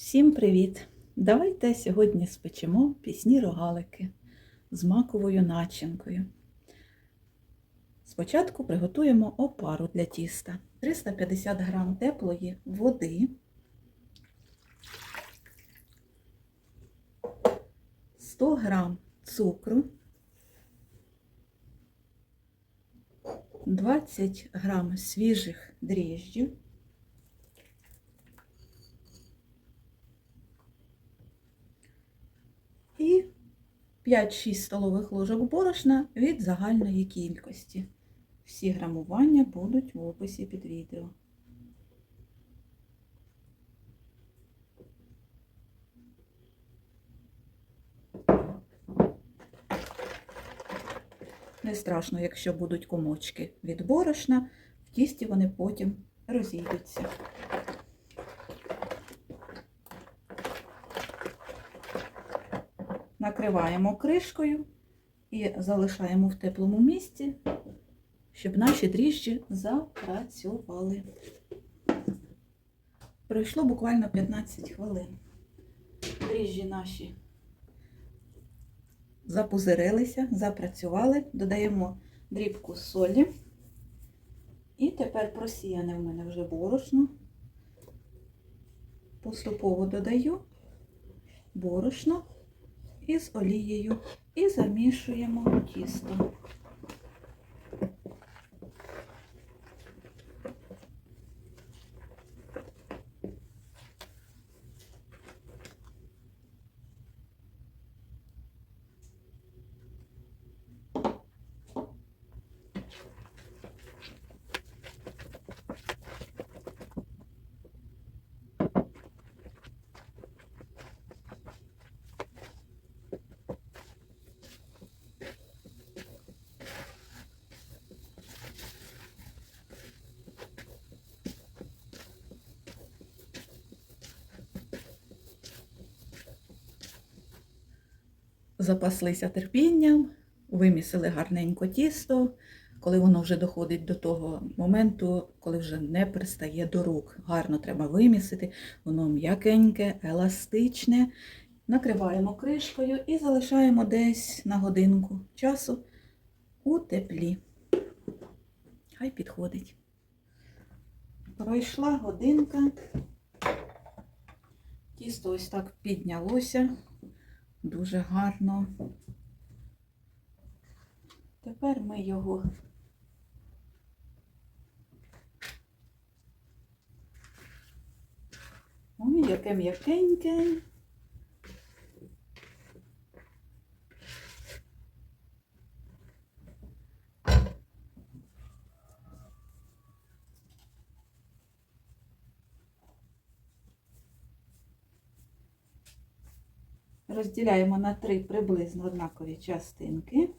Всім привіт! Давайте сьогодні спечемо пісні рогалики з маковою начинкою. Спочатку приготуємо опару для тіста. 350 г теплої води, 100 г цукру, 20 г свіжих дріжджів, і 5-6 столових ложок борошна від загальної кількості. Всі грамування будуть в описі під відео. Не страшно, якщо будуть комочки від борошна, в тісті вони потім розійдуться. Накриваємо кришкою і залишаємо в теплому місці, щоб наші дріжджі запрацювали. Пройшло буквально 15 хвилин. Дріжджі наші запузирилися, запрацювали, додаємо дрібку солі. І тепер просіяне в мене вже борошно. Поступово додаю борошно із олією і замішуємо тісто. Запаслися терпінням, вимісили гарненько тісто, коли воно вже доходить до того моменту, коли вже не пристає до рук. Гарно треба вимісити, воно м'якеньке, еластичне. Накриваємо кришкою і залишаємо десь на годинку часу у теплі. Хай підходить. Пройшла годинка. Тісто ось так піднялося. Дуже гарно. Тепер ми його Ой, яке м'якеньке. Розділяємо на три приблизно однакові частинки.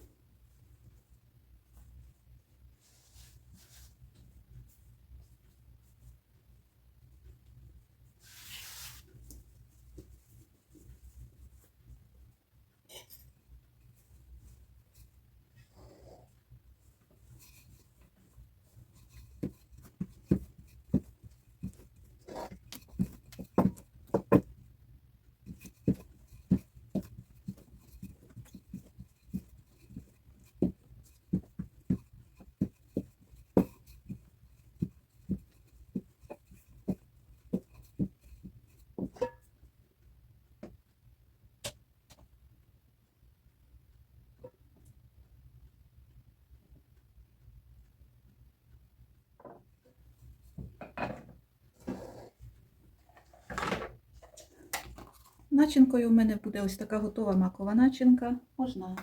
Начинкою в мене буде ось така готова макова начинка. Можна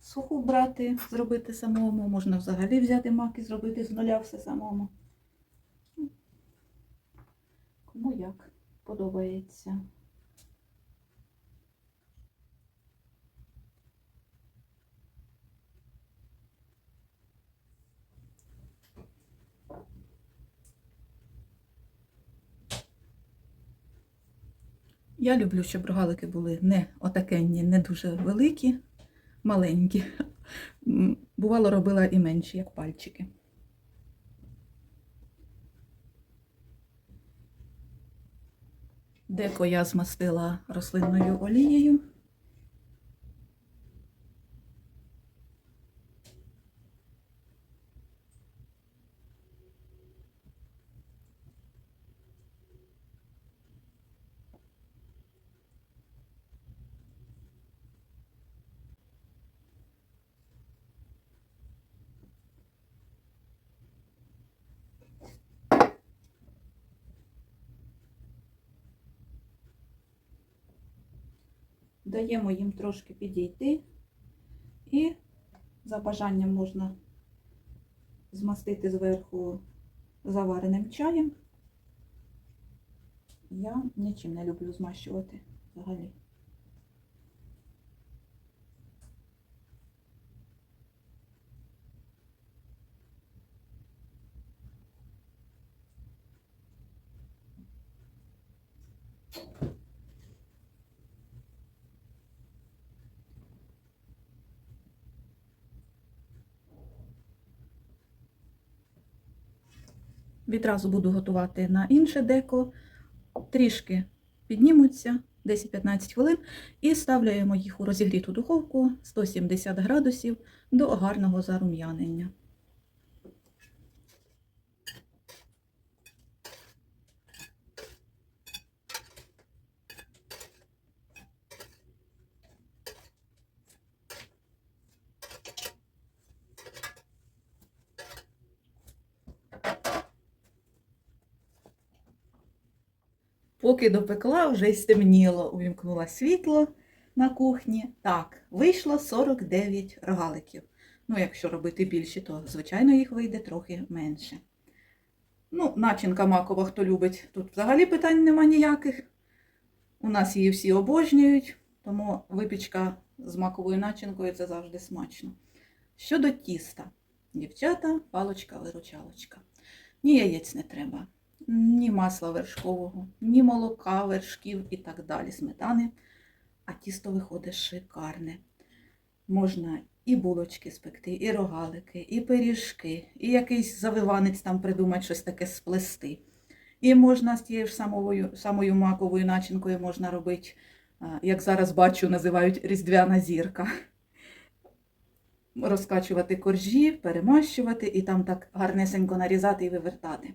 суху брати, зробити самому, можна взагалі взяти мак і зробити з нуля все самому. Кому як подобається. Я люблю, щоб рогалики були не отакенні, не дуже великі, маленькі. Бувало, робила і менші, як пальчики. Деко я змастила рослинною олією. Даємо їм трошки підійти і за бажанням можна змастити зверху завареним чаєм. Я нічим не люблю змащувати взагалі. Відразу буду готувати на інше деко. Трішки піднімуться 10-15 хвилин і ставляємо їх у розігріту духовку 170 градусів до гарного зарум'янення. Поки допекла, вже й стемніло, увімкнула світло на кухні. Так, вийшло 49 рогаликів. Ну, якщо робити більше, то, звичайно, їх вийде трохи менше. Ну, начинка макова, хто любить, тут взагалі питань нема ніяких. У нас її всі обожнюють, тому випічка з маковою начинкою це завжди смачно. Щодо тіста, дівчата, палочка-виручалочка. Ні яєць не треба ні масла вершкового, ні молока, вершків і так далі, сметани. А тісто виходить шикарне. Можна і булочки спекти, і рогалики, і пиріжки, і якийсь завиванець там придумати щось таке сплести. І можна з тією ж самою, самою маковою начинкою можна робити, як зараз бачу, називають різдвяна зірка. Розкачувати коржі, перемащувати і там так гарнесенько нарізати і вивертати.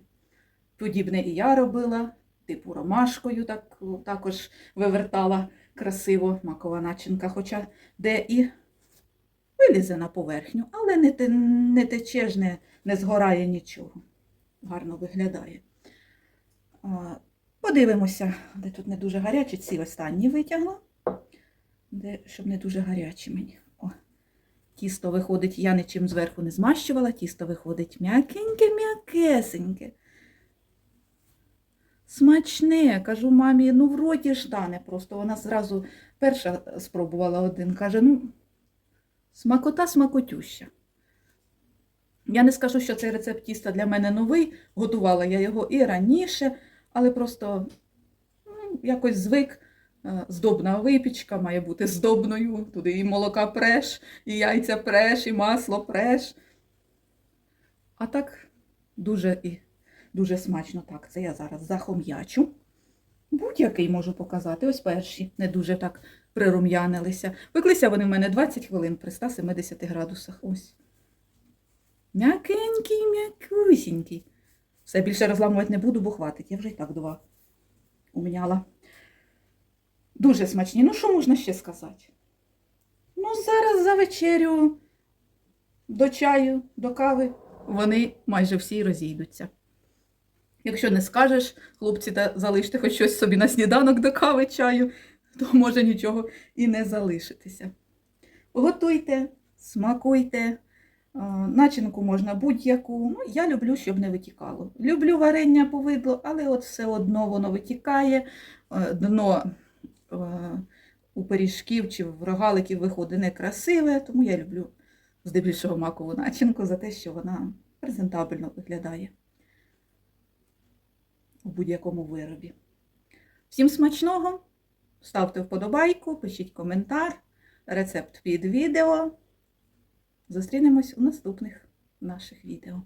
Подібне і я робила, типу ромашкою так, також вивертала красиво макова начинка, хоча де і вилізе на поверхню, але не, не тече ж, не, не згорає нічого. Гарно виглядає. Подивимося, де тут не дуже гарячі, ці останні витягла, де, щоб не дуже гарячі мені. Тісто виходить, я нічим зверху не змащувала, тісто виходить м'якеньке-м'якесеньке. Смачне, кажу мамі, ну в роті ж тане просто. Вона зразу перша спробувала один, каже, ну, смакота смакотюща. Я не скажу, що цей рецепт тіста для мене новий, готувала я його і раніше, але просто ну, якось звик. е, Здобна випічка має бути здобною. Туди і молока преш, і яйця преш, і масло преш. А так дуже і Дуже смачно так. Це я зараз захом'ячу. Будь-який можу показати. Ось перші, не дуже так прирум'янилися. Пеклися вони в мене 20 хвилин при 170 градусах. Ось. М'якенький, м'якусінький. Все більше розламувати не буду, бо хватить. Я вже і так два умняла. Дуже смачні. Ну, що можна ще сказати? Ну, зараз за вечерю, до чаю, до кави, вони майже всі розійдуться. Якщо не скажеш, хлопці, та залиште хоч щось собі на сніданок до кави чаю, то може нічого і не залишитися. Готуйте, смакуйте, начинку можна будь-яку. Ну, Я люблю, щоб не витікало. Люблю варення повидло, але от все одно воно витікає, дно у пиріжків чи в рогаликів виходить некрасиве, тому я люблю здебільшого макову начинку за те, що вона презентабельно виглядає в будь-якому виробі. Всім смачного! Ставте вподобайку, пишіть коментар, рецепт під відео. Зустрінемось у наступних наших відео.